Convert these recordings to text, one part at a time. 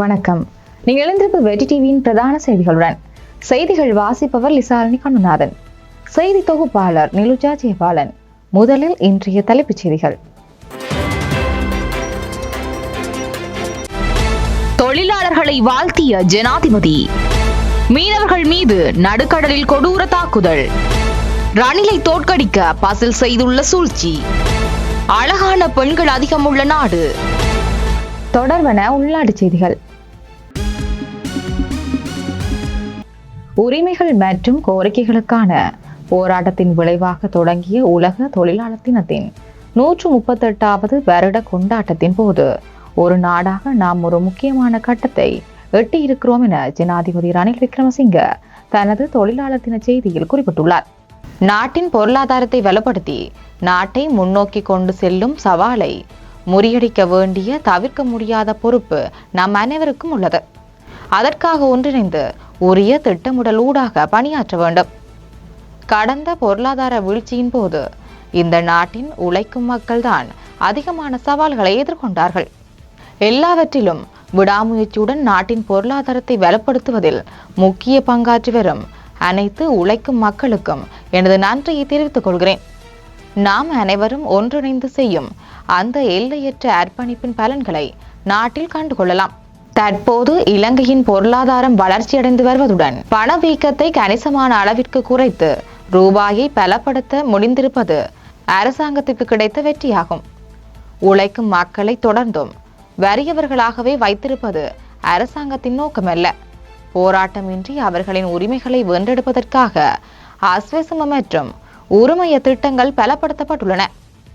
வணக்கம். நீங்கள் எழுந்திருப்பது வெற்றி டிவியின் பிரதான செய்திகளுடன். செய்திகள் வாசிப்பவர் லிசாலினி கண்ணுநாதன் செய்தி தொகுப்பாளர் நிலுஜா ஜெயபாலன். முதலில் இன்றைய தலைப்புச் செய்திகள். தொழிலாளர்களை வாழ்த்திய ஜனாதிபதி. மீனவர்கள் மீது நடுக்கடலில் கொடூர தாக்குதல். ரணிலை தோற்கடிக்க பசில் செய்துள்ள சூழ்ச்சி. அழகான பெண்கள் அதிகமுள்ள நாடு. தொடர்வன உள்நாட்டுச் செய்திகள். உரிமைகள் மற்றும் கோரிக்கைகளுக்கான போராட்டத்தின் விளைவாக தொடங்கிய உலக தொழிலாளர் தினத்தின் நூற்று முப்பத்தெட்டாவது வருட கொண்டாட்டத்தின் போது ஒரு நாடாக நாம் ஒரு முக்கியமான கட்டத்தை எட்டியிருக்கிறோம் என ஜனாதிபதி ரணில் விக்ரமசிங்க தனது தொழிலாளர் தின செய்தியில் குறிப்பிட்டுள்ளார். நாட்டின் பொருளாதாரத்தை வலுப்படுத்தி நாட்டை முன்னோக்கி கொண்டு செல்லும் சவாலை முறியடிக்க வேண்டிய தவிர்க்க முடியாத பொறுப்பு நம் அனைவருக்கும் உள்ளது. அதற்காக ஒன்றிணைந்து உரிய திட்டமிடல் ஊடாக பணியாற்ற வேண்டும். கடந்த பொருளாதார வீழ்ச்சியின் போது இந்த நாட்டின் உழைக்கும் மக்கள்தான் அதிகமான சவால்களை எதிர்கொண்டார்கள். எல்லாவற்றிலும் விடாமுயற்சியுடன் நாட்டின் பொருளாதாரத்தை வலுப்படுத்துவதில் முக்கிய பங்காற்றி வரும் அனைத்து உழைக்கும் மக்களுக்கும் எனது நன்றியை தெரிவித்துக் கொள்கிறேன். நாம் அனைவரும் ஒன்றிணைந்து செய்யும் அந்த எல்லையற்ற அர்ப்பணிப்பின் பலன்களை நாட்டில் கண்டுகொள்ளலாம். தற்போது இலங்கையின் பொருளாதாரம் வளர்ச்சியடைந்து வருவதுடன் பணவீக்கத்தை கணிசமான அளவிற்கு குறைத்து ரூபாயை பலப்படுத்த முடிந்திருப்பது அரசாங்கத்திற்கு கிடைத்த வெற்றியாகும். உழைக்கும் மக்களை தொடர்ந்தும் வறியவர்களாகவே வைத்திருப்பது அரசாங்கத்தின் நோக்கமல்ல. போராட்டமின்றி அவர்களின் உரிமைகளை வென்றெடுப்பதற்காக அஸ்வசம மற்றும் உரிமைய திட்டங்கள் பலப்படுத்தப்பட்டுள்ளன.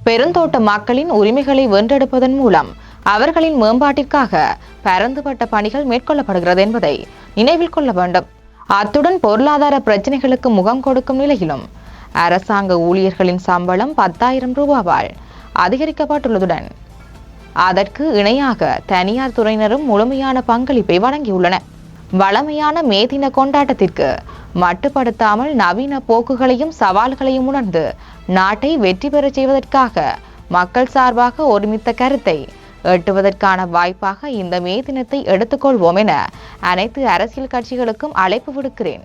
பெருந்தோட்ட மக்களின் உரிமைகளை வென்றெடுப்பதன் மூலம் அவர்களின் மேம்பாட்டிற்காக பரந்துபட்ட பணிகள் மேற்கொள்ளப்படுகிறது என்பதை நினைவில் கொள்ள வேண்டும். அத்துடன் பொருளாதார பிரச்சனைகளுக்கு முகம் கொடுக்கும் நிலையிலும் அரசாங்க ஊழியர்களின் சம்பளம் பத்தாயிரம் ரூபாவால் அதிகரிக்கப்பட்டுள்ளதுடன் அதற்கு இணையாக தனியார் துறையினரும் முழுமையான பங்களிப்பை வழங்கியுள்ளன வளமையான மேதின கொண்டாட்டத்திற்கு மட்டுப்படுத்தாமல் நவீன போக்குகளையும் சவால்களையும் உணர்ந்து நாட்டை வெற்றி பெறச் செய்வதற்காக மக்கள் சார்பாக ஒருமித்த கருத்தை எட்டுவதற்கான வாய்ப்பாக இந்த மே தினத்தை எடுத்துக்கொள்வோம் என அனைத்து அரசியல் கட்சிகளுக்கும் அழைப்பு விடுக்கிறேன்.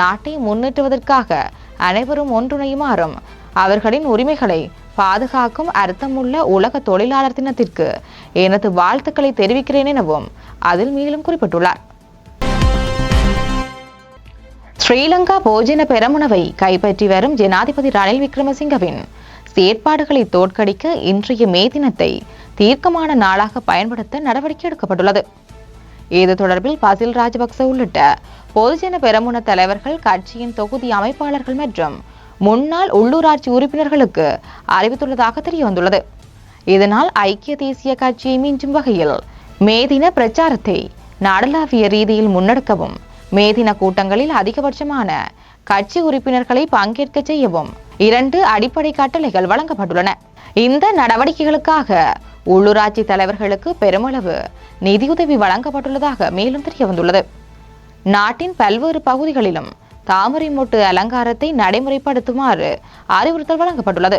நாட்டை முன்னேற்றுவதற்காக அனைவரும் ஒன்றுணையுமாறும் அவர்களின் உரிமைகளை பாதுகாக்கும் அர்த்தமுள்ள உலக தொழிலாளர் தினத்திற்கு எனது வாழ்த்துக்களை தெரிவிக்கிறேன் எனவும் அதில் மேலும் குறிப்பிட்டுள்ளார். ஸ்ரீலங்கா போஜன பெரமுனவை கைப்பற்றி வரும் ஜனாதிபதி ரணில் விக்ரமசிங்கவின் செயற்பாடுகளை தோற்கடிக்க இன்றைய மே தினத்தை தீர்க்கமான நாளாக பயன்படுத்த நடவடிக்கை எடுக்கப்பட்டுள்ளது. இது தொடர்பில் பசில் ராஜபக்ச உள்ளிட்ட பொதுஜன பெரமுன தலைவர்கள் கட்சியின் தொகுதி அமைப்பாளர்கள் மற்றும் முன்னாள் உள்ளூராட்சி உறுப்பினர்களுக்கு அறிவித்துள்ளதாக தெரிய வந்துள்ளது இதனால் ஐக்கிய தேசிய கட்சியை மிஞ்சும் வகையில் மேதின பிரச்சாரத்தை நாடளாவிய ரீதியில் முன்னெடுக்கவும் மேதின கூட்டங்களில் அதிகபட்சமான கட்சி உறுப்பினர்களை பங்கேற்க செய்யவும் இரண்டு அடிப்படை கட்டளைகள் வழங்கப்பட்டுள்ளன. இந்த நடவடிக்கைகளுக்காக உள்ளூராட்சி தலைவர்களுக்கு பெருமளவு நிதியுதவி வழங்கப்பட்டுள்ளதாக மேலும் தெரிய வந்துள்ளது நாட்டின் பல்வேறு பகுதிகளிலும் தாமரை மொட்டு அலங்காரத்தை நடைமுறைப்படுத்துமாறு அறிவுறுத்தல் வழங்கப்பட்டுள்ளது.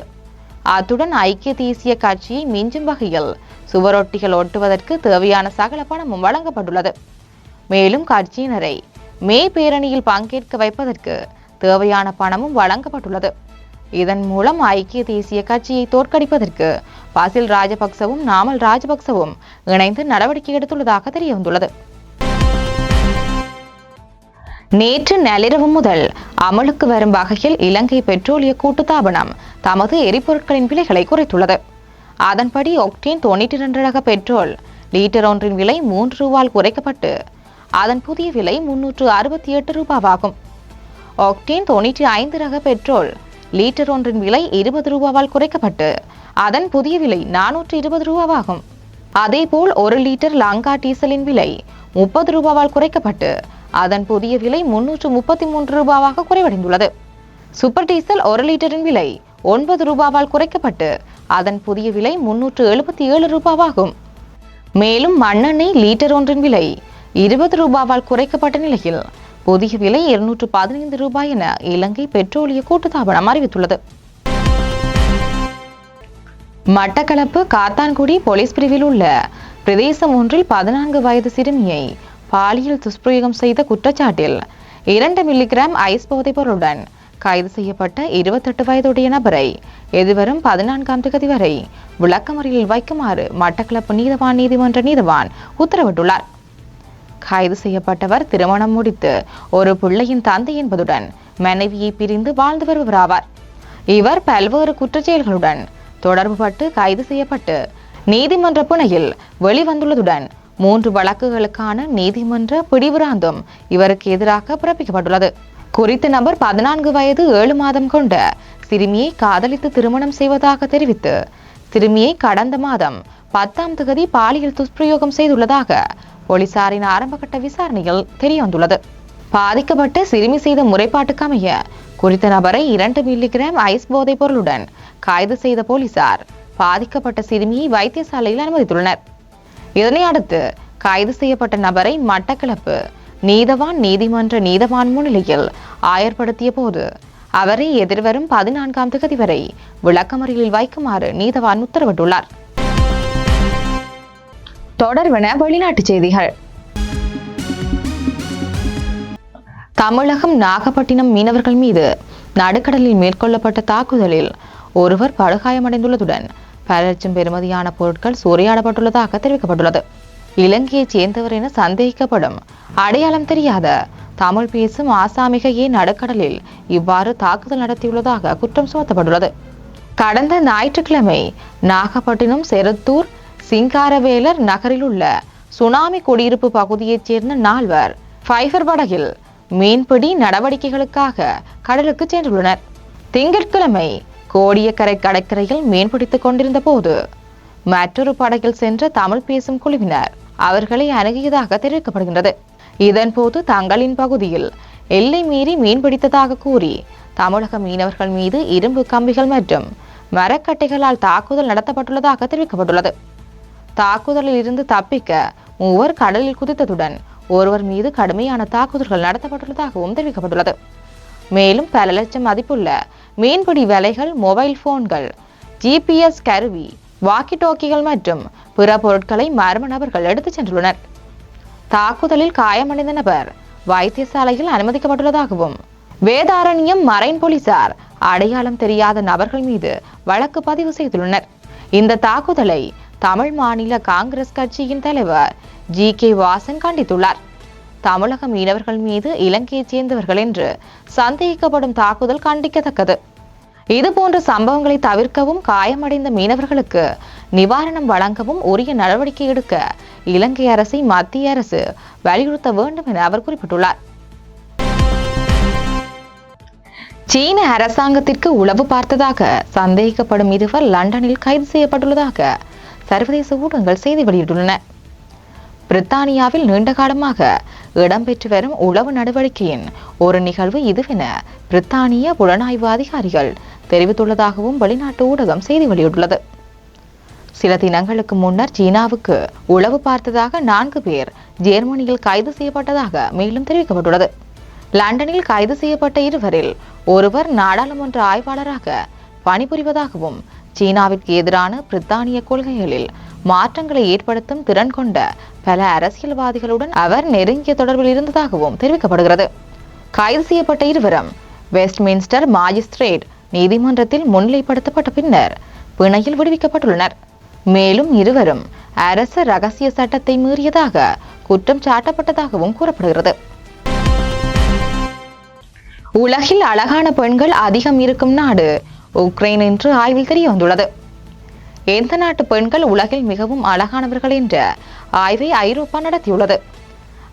அத்துடன் ஐக்கிய தேசிய கட்சியை மிஞ்சும் வகையில் சுவரொட்டிகள் ஒட்டுவதற்கு தேவையான சகல பணமும் வழங்கப்பட்டுள்ளது. மேலும் கட்சியினரை மே பேரணியில் பங்கேற்க வைப்பதற்கு தேவையான பணமும் வழங்கப்பட்டுள்ளது. இதன் மூலம் ஐக்கிய தேசிய கட்சியை தோற்கடிப்பதற்கு பாசில் ராஜபக்சவும் நாமல் ராஜபக்சவும் இணைந்து நடவடிக்கை எடுத்துள்ளதாக தெரிய வந்துள்ளது நேற்று நள்ளிரவு முதல் அமலுக்கு வரும் வகையில் இலங்கை பெட்ரோலிய கூட்டுத்தாபனம் தமது எரிபொருட்களின் விலைகளை குறைத்துள்ளது. அதன்படி ஒக்டேன் தொண்ணூற்றி இரண்டு ரக பெட்ரோல் லீட்டர் ஒன்றின் விலை மூன்று ரூபால் குறைக்கப்பட்டு அதன் புதிய விலை முன்னூற்று அறுபத்தி எட்டு ரூபாவாகும். ஒக்டேன் தொண்ணூற்றி ஐந்து ரக பெட்ரோல் லீட்டர் ஒன்றின் விலை இருபது ரூபாவால் குறைக்கப்பட்டு அதன் புதிய விலை நானூற்று இருபது ரூபாவாகும். அதேபோல் ஒரு லிட்டர் லங்கா டீசலின் விலை முப்பது ரூபாவால் குறைக்கப்பட்டு அதன் புதிய விலை முன்னூற்று முப்பத்தி மூன்று ரூபாவாக குறைவடைந்துள்ளது. சூப்பர் டீசல் ஒரு லிட்டரின் விலை ஒன்பது ரூபாவால் குறைக்கப்பட்டு அதன் புதிய விலை முன்னூற்று எழுபத்தி ஏழு ரூபாவாகும். மேலும் மண்ணெண்ணெய் லீட்டர் ஒன்றின் விலை இருபது ரூபாவால் குறைக்கப்பட்ட நிலையில் புதிய விலை இருநூற்று பதினைந்து ரூபாய் என இலங்கை பெட்ரோலிய கூட்டுத்தாபனம் அறிவித்துள்ளது. மட்டக்களப்பு காத்தான்குடி போலீஸ் பிரிவில் உள்ள பிரதேசம் ஒன்றில் பதினான்கு வயது சிறுமியை பாலியல் துஷ்பிரயோகம் செய்த குற்றச்சாட்டில் இரண்டு மில்லிகிராம் ஐஸ் போதைப் பொருளுடன் கைது செய்யப்பட்ட இருபத்தெட்டு வயதுடைய நபரை எதிர்வரும் பதினான்காம் தேதி வரை விளக்கமறியலில் வைக்குமாறு மட்டக்களப்பு நீதவான் நீதிமன்ற நீதவான் உத்தரவிட்டுள்ளார். கைது செய்யப்பட்டவர் திருமணம் முடித்து ஒரு பிள்ளையின் தந்தை என்பதுடன் மனைவியை பிரிந்து வாழ்ந்து வருபவராவார். இவர் பல்வேறு குற்றச்செயல்களுடன் தொடர்புபட்டு கைது செய்யப்பட்டு நீதிமன்ற புனையில் வெளிவந்துள்ளதுடன் மூன்று வழக்குகளுக்கான நீதிமன்ற பிடிவிராந்தும் இவருக்கு எதிராக பிறப்பிக்கப்பட்டுள்ளது. குறித்த நபர் பதினான்கு வயது ஏழு மாதம் கொண்ட சிறுமியை காதலித்து திருமணம் செய்வதாக தெரிவித்து சிறுமியை கடந்த மாதம் பத்தாம் தேதி பாலியல் துஷ்பிரயோகம் செய்துள்ளதாக போலீசாரின் ஆரம்பகட்ட விசாரணையில் தெரியவந்துள்ளது. பாதிக்கப்பட்ட சிறுமி செய்த முறைப்பாட்டுக்கமைய குறித்த நபரை இரண்டு மில்லிகிராம் ஐஸ் போதைப் பொருளுடன் கைது செய்த போலீசார் பாதிக்கப்பட்ட சிறுமியை வைத்தியசாலையில் அனுமதித்துள்ளனர். இதனை அடுத்து கைது செய்யப்பட்ட நபரை மட்டக்களப்பு நீதவான் நீதிமன்ற நீதவான் முன்னிலையில் ஆயர்படுத்திய போது அவரை எதிர்வரும் பதினான்காம் தேதி வரை விளக்கமறியலில் வைக்குமாறு நீதவான் உத்தரவிட்டுள்ளார். தொடர்வன வெளிநாட்டுச் செய்திகள். தமிழகம் நாகப்பட்டினம் மீனவர்கள் மீது நடுக்கடலில் மேற்கொள்ளப்பட்ட தாக்குதலில் ஒருவர் படுகாயமடைந்துள்ளதுடன் பல லட்சம் பெறுமதியான பொருட்கள் சூறையாடப்பட்டுள்ளதாக தெரிவிக்கப்பட்டுள்ளது. இலங்கையைச் சேர்ந்தவர் என சந்தேகிக்கப்படும் அடையாளம் தெரியாத தமிழ் பேசும் ஆசாமிகையே நடுக்கடலில் இவ்வாறு தாக்குதல் நடத்தியுள்ளதாக குற்றம் சுமத்தப்பட்டுள்ளது. கடந்த ஞாயிற்றுக்கிழமை நாகப்பட்டினம் செருத்தூர் சிங்காரவேலர் நகரில் உள்ள சுனாமி குடியிருப்பு பகுதியைச் சேர்ந்த நால்வர் ஃபைபர் படகில் மீன்பிடி நடவடிக்கைகளுக்காக கடலுக்கு சென்றுள்ளனர். திங்கட்கிழமை கோடியக்கரை கடற்கரையில் மீன்பிடித்துக் கொண்டிருந்த போது மற்றொரு படகில் சென்ற தமிழ் பேசும் குழுவினர் அவர்களை அணுகியதாக தெரிவிக்கப்படுகின்றது. இதன்போது தங்களின் பகுதியில் எல்லை மீறி மீன்பிடித்ததாக கூறி தமிழக மீனவர்கள் மீது இரும்பு கம்பிகள் மற்றும் மரக்கட்டைகளால் தாக்குதல் நடத்தப்பட்டுள்ளதாக தெரிவிக்கப்பட்டுள்ளது. தாக்குதலில் இருந்து தப்பிக்க மூவர் கடலில் குதித்ததுடன் ஒருவர் மீது கடுமையான தாக்குதல்கள் நடத்தப்பட்டுள்ளதாகவும் தெரிவிக்கப்பட்டுள்ளது. மேலும் பல லட்சம் மதிப்புள்ள மீன்பிடி வலைகள் மொபைல் போன்கள் ஜிபிஎஸ் கருவி வாக்கி டோக்கிகள் மற்றும் பிற பொருட்களை மர்ம நபர்கள் எடுத்துச் சென்றுள்ளனர். தாக்குதலில் காயமடைந்த நபர் வைத்தியசாலையில் அனுமதிக்கப்பட்டுள்ளதாகவும் வேதாரண்யம் மரைன் போலீசார் அடையாளம் தெரியாத நபர்கள் மீது வழக்கு பதிவு செய்துள்ளனர். இந்த தாக்குதலை தமிழ் மாநில காங்கிரஸ் கட்சியின் தலைவர் ஜி கே வாசன் கண்டித்துள்ளார். தமிழக மீனவர்கள் மீது இலங்கையைச் சேர்ந்தவர்கள் என்று சந்தேகிக்கப்படும் தாக்குதல் கண்டிக்கத்தக்கது. இதுபோன்ற சம்பவங்களை தவிர்க்கவும் காயமடைந்த மீனவர்களுக்கு நிவாரணம் வழங்கவும் உரிய நடவடிக்கை எடுக்க இலங்கை அரசை மத்திய அரசு வலியுறுத்த வேண்டும் என அவர் குறிப்பிட்டுள்ளார். சீன அரசாங்கத்திற்கு உளவு பார்த்ததாக சந்தேகிக்கப்படும் இருவர் லண்டனில் கைது செய்யப்பட்டுள்ளதாக சர்வதேச ஊடகங்கள் செய்தி வெளியிட்டுள்ளன. பிரித்தானியாவில் நீண்ட காலமாக இடம்பெற்று வரும் உளவு நடவடிக்கையின் ஒரு நிகழ்வு இதுவென பிரித்தானிய புலனாய்வு அதிகாரிகள் தெரிவித்துள்ளதாகவும் வெளிநாட்டு ஊடகம் செய்தி வெளியிட்டுள்ளது. சில தினங்களுக்கு முன்னர் சீனாவுக்கு உளவு பார்த்ததாக நான்கு பேர் ஜெர்மனியில் கைது செய்யப்பட்டதாக மேலும் தெரிவிக்கப்பட்டுள்ளது. லண்டனில் கைது செய்யப்பட்ட இருவரில் ஒருவர் நாடாளுமன்ற ஆய்வாளராக பணிபுரிவதாகவும் சீனாவிற்கு எதிரான பிரித்தானிய கொள்கைகளில் மாற்றங்களை ஏற்படுத்தும் திறன் கொண்ட பல அரசியல்வாதிகளுடன் அவர் நெருங்கிய தொடர்பில் இருந்ததாகவும் தெரிவிக்கப்படுகிறது. கைது செய்யப்பட்ட இருவரும் வெஸ்ட்மின்ஸ்டர் மாஜிஸ்ட்ரேட் நீதிமன்றத்தில் முன்னிலைப்படுத்தப்பட்ட பின்னர் பிணையில் விடுவிக்கப்பட்டுள்ளனர். மேலும் இருவரும் அரச ரகசிய சட்டத்தை மீறியதாக குற்றம் சாட்டப்பட்டதாகவும் கூறப்படுகிறது. உலகில் அழகான பெண்கள் அதிகம் இருக்கும் நாடு உக்ரைன் என்று ஆய்வில் தெரிய வந்துள்ளது எந்த நாட்டு பெண்கள் உலகில் மிகவும் அழகானவர்கள் என்ற ஆய்வை ஐரோப்பா நடத்தியுள்ளது.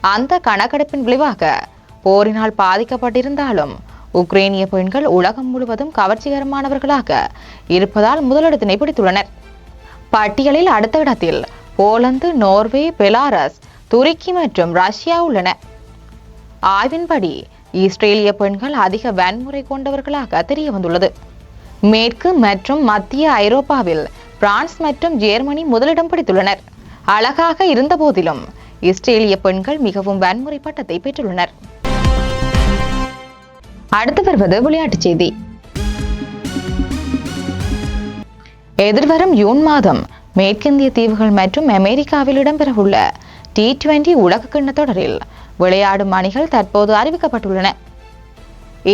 அந்த கணக்கெடுப்பின் விளைவாக போரினால் பாதிக்கப்பட்டிருந்தாலும் உக்ரைனிய பெண்கள் உலகம் முழுவதும் கவர்ச்சிகரமானவர்களாக இருப்பதால் முதலிடத்தினை பிடித்துள்ளனர். பட்டியலில் அடுத்த இடத்தில் போலந்து நோர்வே பெலாரஸ் துருக்கி மற்றும் ரஷ்யா உள்ளன. ஆய்வின்படி இஸ்ரேலிய பெண்கள் அதிக வன்முறை கொண்டவர்களாக தெரிய வந்துள்ளது மேற்கு மற்றும் மத்திய ஐரோப்பாவில் பிரான்ஸ் மற்றும் ஜெர்மனி முதலிடம் பிடித்துள்ளனர். அழகாக இருந்த போதிலும் இஸ்ரேலிய பெண்கள் மிகவும் வன்முறை பட்டத்தை பெற்றுள்ளனர். அடுத்து வருவது விளையாட்டுச் செய்தி. எதிர்வரும் ஜூன் மாதம் மேற்கிந்திய தீவுகள் மற்றும் அமெரிக்காவில் இடம்பெறவுள்ள டி டுவெண்டி உலகக்கிண்ண தொடரில் விளையாடும் அணிகள் தற்போது அறிவிக்கப்பட்டுள்ளன.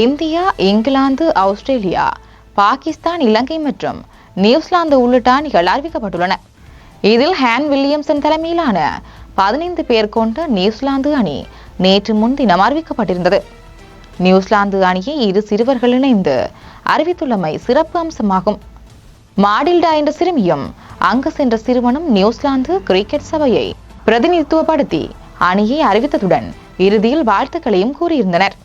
India England Australia Pakistan Ilangai மற்றும் நியூசிலாந்து உள்ளிட்ட அணிகள் அறிவிக்கப்பட்டுள்ளன. இதில் ஹேன் வில்லியம்சன் தலைமையிலான பதினைந்து பேர் கொண்ட நியூசிலாந்து அணி நேற்று முன்தினம் அறிவிக்கப்பட்டிருந்தது. நியூசிலாந்து அணியை இரு சிறுவர்கள் இணைந்து அறிவித்துள்ளமை சிறப்பு அம்சமாகும். மாடில்டா என்ற சிறுமியும் அங்கு சென்ற சிறுவனும் நியூசிலாந்து கிரிக்கெட் சபையை பிரதிநிதித்துவப்படுத்தி அணியை அறிவித்ததுடன் இறுதியில் வாழ்த்துக்களையும் கூறியிருந்தனர்.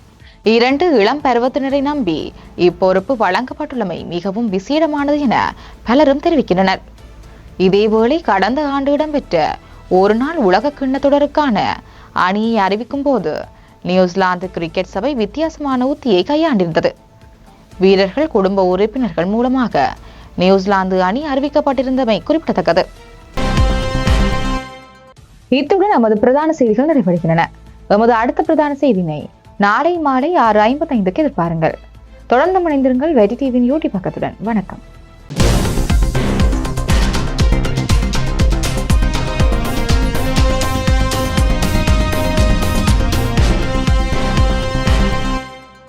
இரண்டு இளம் பருவத்தினரை நம்பி இப்பொறுப்பு வழங்கப்பட்டுள்ளமை மிகவும் விசேடமானது என பலரும் தெரிவிக்கின்றனர். இதேவேளை கடந்த ஆண்டு இடம்பெற்ற ஒரு நாள் உலக கிண்ண தொடருக்கான அணியை அறிவிக்கும் போது நியூசிலாந்து கிரிக்கெட் சபை வித்தியாசமான உத்தியை கையாண்டிருந்தது. வீரர்கள் குடும்ப உறுப்பினர்கள் மூலமாக நியூசிலாந்து அணி அறிவிக்கப்பட்டிருந்தமை குறிப்பிடத்தக்கது. இத்துடன் நமது பிரதான செய்திகள் நிறைவடைகின்றன. எமது அடுத்த பிரதான செய்தினை நாளை மாலை ஆறு ஐம்பத்தைந்துக்கு எதிர்பாருங்கள். தொடர்ந்து இணைந்திருங்கள் வெடி டிவியின் யூடியூப் பக்கத்துடன். வணக்கம்.